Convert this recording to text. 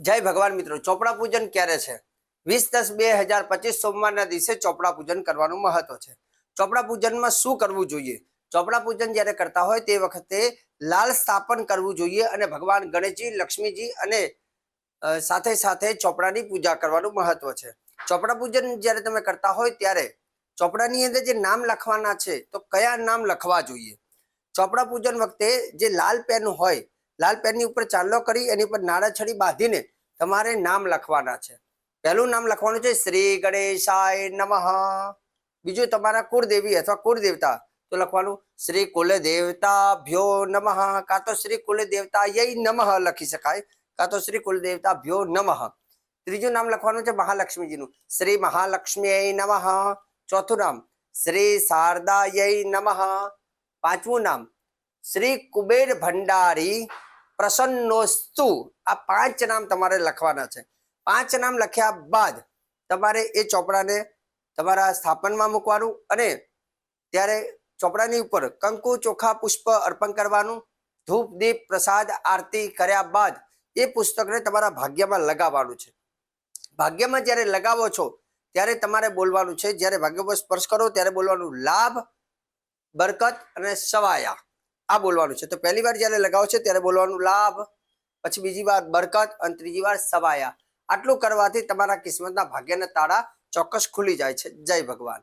જય ભગવાન મિત્રો, ચોપડા પૂજન ક્યારે છે? વીસ દસ બે હજાર પચીસ સોમવારના દિવસે ચોપડા પૂજન કરવાનું મહત્વ છે. ચોપડા પૂજનમાં શું કરવું જોઈએ? ચોપડા પૂજન જ્યારે કરતા હોય તે વખતે લાલ સ્થાપન કરવું જોઈએ અને ભગવાન ગણેશજી, લક્ષ્મીજી અને સાથે સાથે ચોપડાની પૂજા કરવાનું મહત્વ છે. ચોપડા પૂજન જ્યારે તમે કરતા હોય ત્યારે ચોપડાની અંદર જે નામ લખવાના છે તો કયા નામ લખવા જોઈએ? ચોપડા પૂજન વખતે જે લાલ પેન હોય લાલ પેનની ઉપર ચાંદલો કરી, એની ઉપર નાળાછડી બાંધીને તમારે નામ લખવાના છે. પહેલું નામ લખવાનું છે શ્રી ગણેશાય નમઃ. બીજું તમારા કુળદેવી અથવા કુળદેવતા, તો લખવાનું શ્રી કુલ દેવતાભ્યો નમઃ. કાં તો શ્રી કુલ દેવતાય નમઃ લખી શકાય, કાં તો શ્રી કુલ દેવતાભ્યો નમઃ. ત્રીજું નામ લખવાનું છે મહાલક્ષ્મીજીનું. શ્રી મહાલક્ષ્મી નમઃ. ચોથું નામ શ્રી શારદાય નમઃ. પાંચમું નામ શ્રી કુબેર ભંડારી પ્રસન્નોસ્તુ. આ પાંચ નામ તમારે લખવાના છે. પાંચ નામ લખ્યા બાદ તમારે એ ચોપડાને તમારા સ્થાપનમાં મૂકવાનું અને ત્યારે ચોપડાની ઉપર કંકુ, ચોખા, પુષ્પ અર્પણ કરવાનું, ધૂપ, દીપ, પ્રસાદ, આરતી કર્યા બાદ એ પુસ્તકને તમારા ભાગ્યમાં લગાવવાનું છે. ભાગ્યમાં જ્યારે લગાવો છો, ત્યારે તમારે બોલવાનું છે. જ્યારે ભાગ્યમાં સ્પર્શ કરો, ત્યારે બોલવાનું લાભ, બરકત અને સવાયા. આ બોલવાનું છે. તો પહેલી વાર જ્યારે લગાવો છે ત્યારે બોલવાનું લાભ, પછી બીજી વાર બરકત અને ત્રીજી વાર સવાયા. આટલું કરવાથી તમારા કિસ્મતના ભાગ્યના તાળા ચોક્કસ ખુલી જાય છે. જય ભગવાન.